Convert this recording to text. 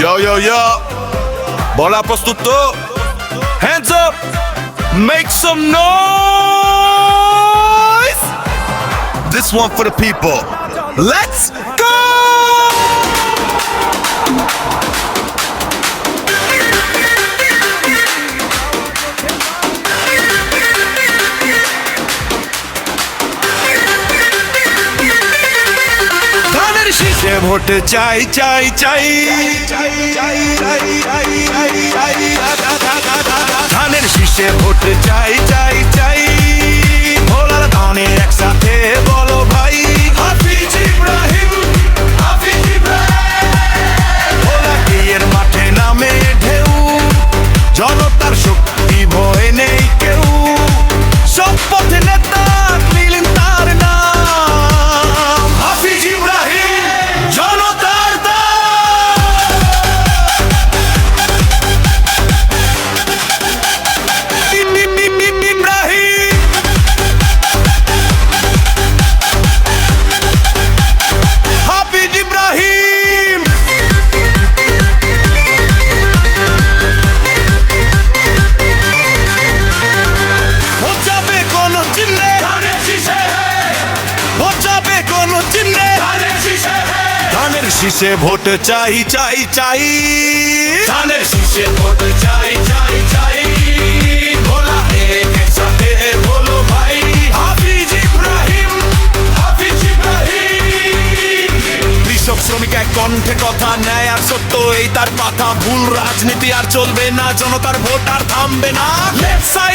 Yo, yo, yo. Bola prostuto. Hands up. Make some noise. This one for the people. Let's শীষে vote চাই চাই চাই। ধানের শীষে ভোট চাই ধানের শীষে ভোট চাই চাই চাই। ধানের শীষে ভোট চাই চাই চাই। ভোলা একসাথে বলো ভাই। হাফিজ ইব্রাহিম হাফিজ ইব্রাহিম। কৃষক শ্রমিক এক কণ্ঠে কথা নেয় আর সত্য এই তার কথা। ভুল রাজনীতি আর চলবে না জনতার ভোট আর থামবে না। Left side